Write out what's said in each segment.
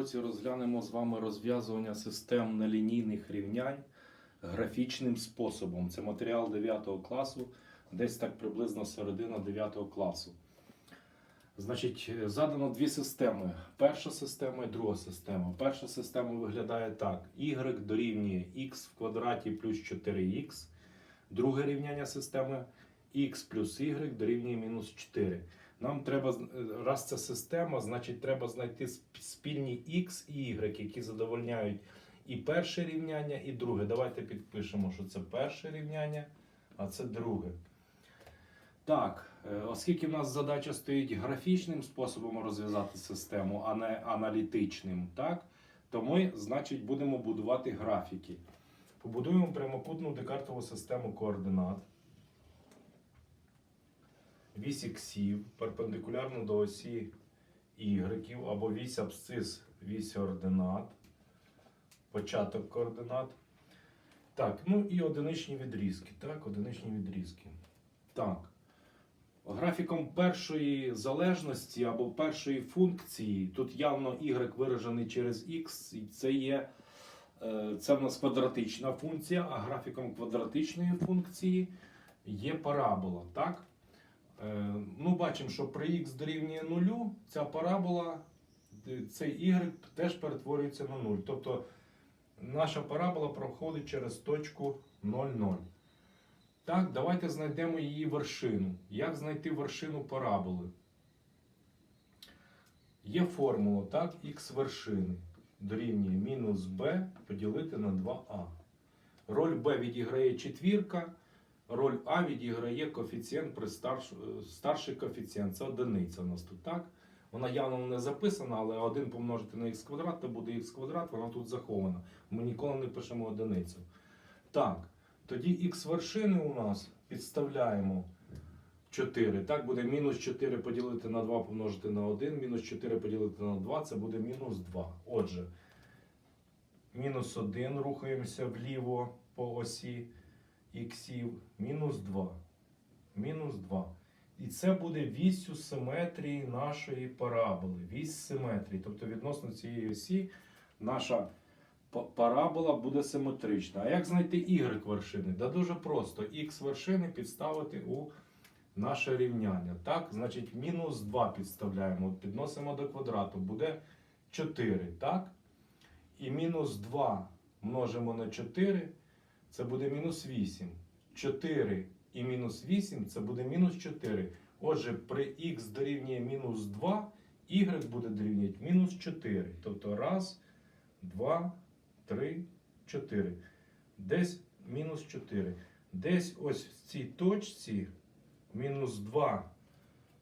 уроці розглянемо з вами розв'язування систем нелінійних рівнянь графічним способом. Це матеріал 9 класу, десь так приблизно середина 9 класу. Значить, задано дві системи. Перша система і друга система. Перша система виглядає так: y дорівнює x в квадраті плюс 4x. Друге рівняння системи x плюс y дорівнює мінус 4. Нам треба, е, раз це система, значить треба знайти спільні x і y, які задовольняють і перше рівняння, і друге. Давайте підпишемо, що це перше рівняння, а це друге. Так, е, оскільки в нас задача стоїть графічним способом розв'язати систему, а не аналітичним, так, то ми, значить, будемо будувати графіки. Побудуємо прямокутну декартову систему координат. Вісь іксів перпендикулярно до осі ігреків або вісь абсцис вісь ординат, початок координат. Так, ну і одиничні відрізки. Так, одиничні відрізки. Так. Графіком першої залежності або першої функції, тут явно y виражений через x, це є е, це в нас квадратична функція, а графіком квадратичної функції є парабола. Так? Е, Ну, бачимо, що при x дорівнює нулю, ця парабола, цей y теж перетворюється на 0. Тобто наша парабола проходить через точку 0,0. Так, давайте знайдемо її вершину. Як знайти вершину параболи? Є формула, так, х вершини дорівнює мінус b поділити на 2а. Роль b відіграє четвірка, роль а відіграє коефіцієнт при старш... е, старший коефіцієнт. Це одиниця у нас тут, так? Вона явно не записана, але 1 помножити на х квадрат, то буде х квадрат, вона тут захована. Ми ніколи не пишемо одиницю. Так, тоді х вершини у нас підставляємо 4. Так, буде мінус 4 поділити на 2 помножити на 1, мінус 4 поділити на 2, це буде мінус 2. Отже, мінус 1 рухаємося вліво по осі іксів, мінус 2. Мінус 2. І це буде вісю симетрії нашої параболи. Вісь симетрії. Тобто відносно цієї осі наша парабола буде симетрична. А як знайти y вершини? Да дуже просто. Х вершини підставити у наше рівняння. Так, значить, мінус 2 підставляємо. Підносимо до квадрату. Буде 4. Так? І мінус 2 множимо на 4. Це буде мінус 8. 4 і мінус 8 це буде мінус 4. Отже, при х дорівнює мінус 2, y буде дорівнювати мінус 4. Тобто раз, два, три, чотири. Десь мінус 4. Десь ось в цій точці мінус 2,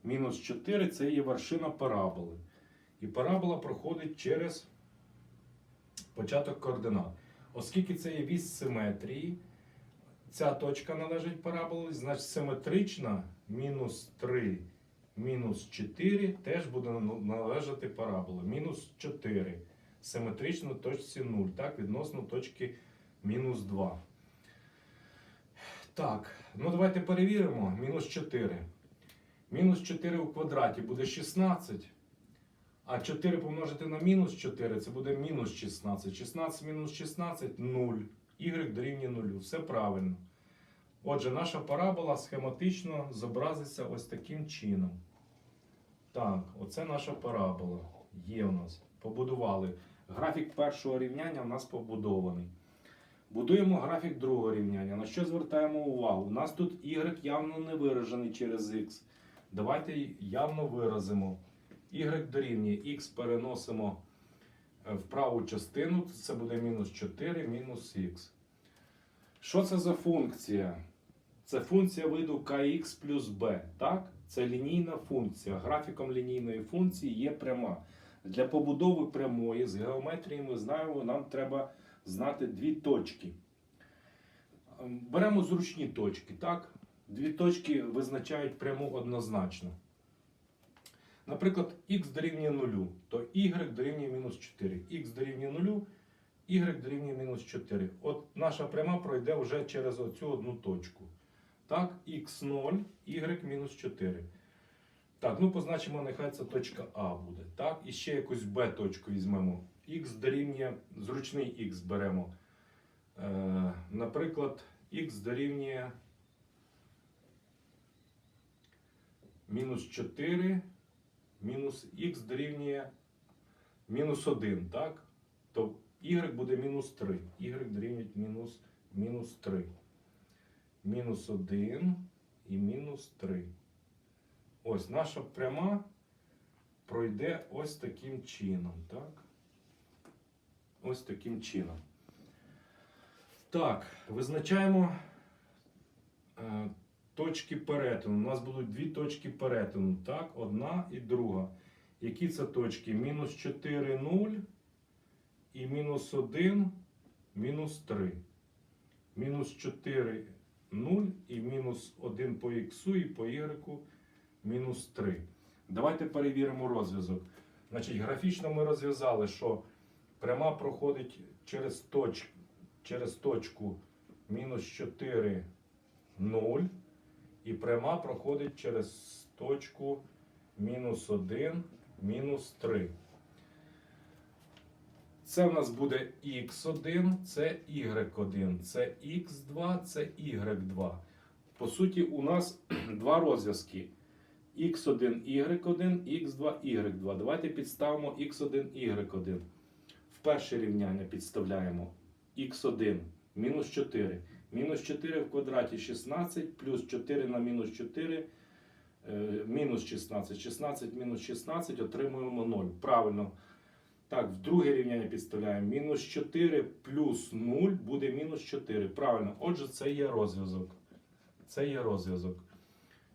мінус 4 це є вершина параболи. І парабола проходить через початок координат. Оскільки це є вісь симетрії, ця точка належить параболі, значить симетрична мінус 3, мінус 4 теж буде належати парабола. Мінус 4 симетрично точці 0, так, відносно точки мінус 2. Так, ну давайте перевіримо. Мінус 4. Мінус 4 у квадраті буде 16. А 4 помножити на мінус 4 це буде мінус 16. 16 мінус 16 0. Y дорівнює 0. Все правильно. Отже, наша парабола схематично зобразиться ось таким чином. Так, оце наша парабола. Є у нас. Побудували. Графік першого рівняння у нас побудований. Будуємо графік другого рівняння. На що звертаємо увагу? У нас тут y явно не виражений через x. Давайте явно виразимо. Y дорівнює x переносимо е, в праву частину. Це буде мінус 4 мінус х. Що це за функція? Це функція виду kx плюс b. Так? Це лінійна функція. Графіком лінійної функції є пряма. Для побудови прямої з геометрії ми знаємо, нам треба знати дві точки. Ем, Беремо зручні точки. Так? Дві точки визначають пряму однозначно. Наприклад, х дорівнює 0, то y дорівнює мінус 4. х дорівнює 0, y дорівнює мінус 4. От наша пряма пройде вже через оцю одну точку. Так, х0, y мінус 4. Так, ну позначимо, нехай це точка А буде. Так, і ще якусь Б точку візьмемо. Х дорівнює, зручний х беремо. Е, наприклад, х дорівнює мінус 4, мінус х дорівнює мінус 1, так? То y буде мінус 3. y дорівнює мінус, мінус 3. Мінус 1 і мінус 3. Ось наша пряма пройде ось таким чином, так? Ось таким чином. Так, визначаємо е, точки перетину. У нас будуть дві точки перетину. Так, одна і друга. Які це точки? Мінус 4, 0 і мінус 1, мінус 3. Мінус 4, 0 і мінус 1 по х і по y мінус 3. Давайте перевіримо розв'язок. Значить, графічно ми розв'язали, що пряма проходить через, точ, через точку мінус 4, 0. І пряма проходить через точку мінус 1, мінус 3. Це в нас буде x1, це y1, це x2, це y2. По суті, у нас два розв'язки. x1, y1, x2, y2. Давайте підставимо x1, y1. В перше рівняння підставляємо x1 мінус 4. Мінус 4 в квадраті 16, плюс 4 на мінус 4, е, мінус 16. 16 мінус 16 отримуємо 0. Правильно. Так, в друге рівняння підставляємо. Мінус 4 плюс 0 буде мінус 4. Правильно. Отже, це є розв'язок. Це є розв'язок.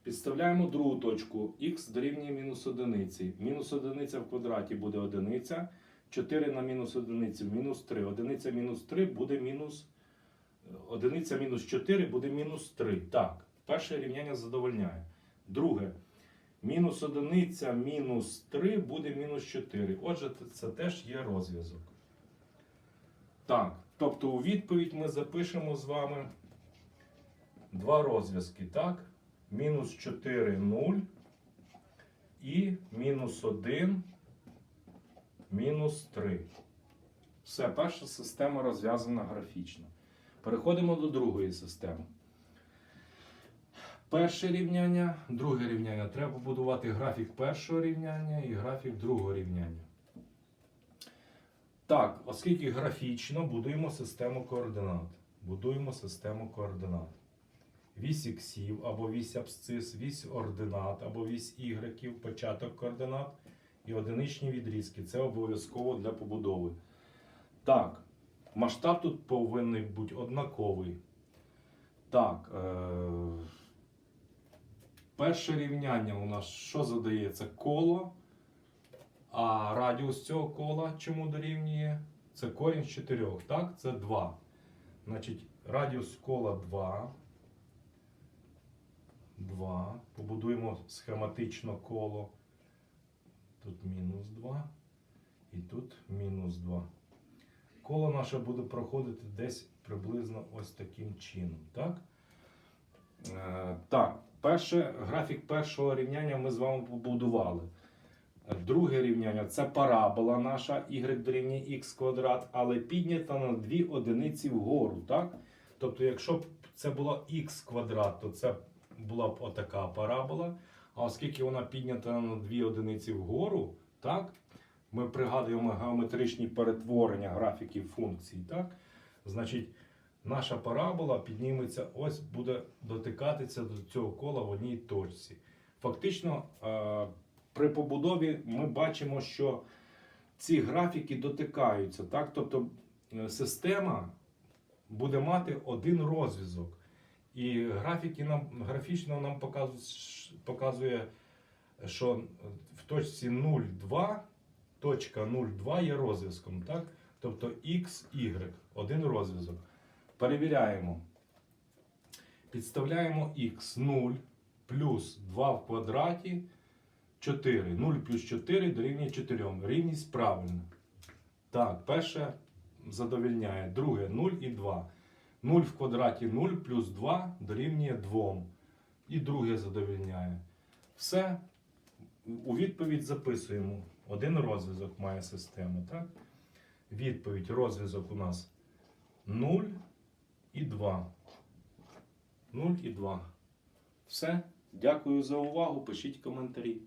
Підставляємо другу точку. Х дорівнює мінус одиниці. Мінус одиниця в квадраті буде одиниця. 4 на мінус одиницю мінус 3. Одиниця мінус 3 буде мінус. Одиниця мінус 4 буде мінус 3. Так, перше рівняння задовольняє. Друге. Мінус одиниця мінус 3 буде мінус 4. Отже, це теж є розв'язок. Так, тобто у відповідь ми запишемо з вами два розв'язки. Так? Мінус 4 0 і мінус 1 мінус 3. Все, перша система розв'язана графічно. Переходимо до другої системи. Перше рівняння, друге рівняння. Треба побудувати графік першого рівняння і графік другого рівняння. Так, оскільки графічно будуємо систему координат. Будуємо систему координат. Вісь іксів або вісь абсцис, вісь ординат або вісь ігреків, початок координат і одиничні відрізки. Це обов'язково для побудови. Так, масштаб тут повинен бути однаковий. Так. Е- Перше рівняння у нас що задається? Коло. А радіус цього кола чому дорівнює? Це корінь з 4. Так, це 2. Значить, радіус кола 2. 2. Побудуємо схематично коло. Тут мінус 2. І тут мінус 2. Коло наше буде проходити десь приблизно ось таким чином. Так? Е, так. Перше, графік першого рівняння ми з вами побудували. Друге рівняння це парабола наша y дорівнює x квадрат, але піднята на дві одиниці вгору. так? Тобто, якщо б це було x квадрат, то це була б отака парабола. А оскільки вона піднята на дві одиниці вгору, так? Ми пригадуємо геометричні перетворення графіків функцій. так? Значить, наша парабола підніметься, ось буде дотикатися до цього кола в одній точці. Фактично, е, при побудові ми бачимо, що ці графіки дотикаються. Так? Тобто е, система буде мати один розв'язок. І графіки нам, графічно нам показує, що в точці 0,2 точка 0,2 є розв'язком. Так? Тобто x, y, один розв'язок. Перевіряємо. Підставляємо x 0 плюс 2 в квадраті 4. 0 плюс 4 дорівнює 4. Рівність правильна. Так, перше задовільняє. Друге 0 і 2. 0 в квадраті 0 плюс 2 дорівнює 2. І друге задовільняє. Все. у відповідь записуємо. Один розв'язок має систему, так? Відповідь розв'язок у нас 0 і 2. 0 і 2. Все. Дякую за увагу. Пишіть коментарі.